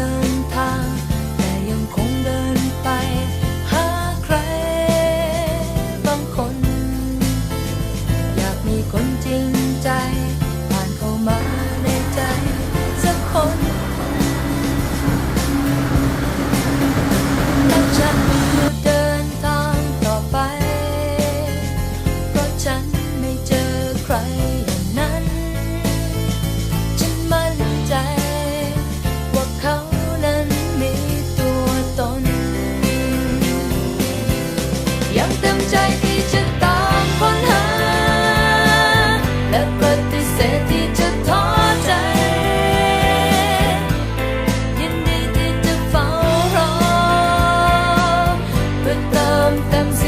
เดินทาง แต่ยังคงเดินไป หาใครบางคน อยากมีคนจริง ยังเต็มใจที่จะตามค้นหา และปฏิเสธที่จะท้อใจ ยินดีที่จะเฝ้ารอเพื่อเติมเต็มสิ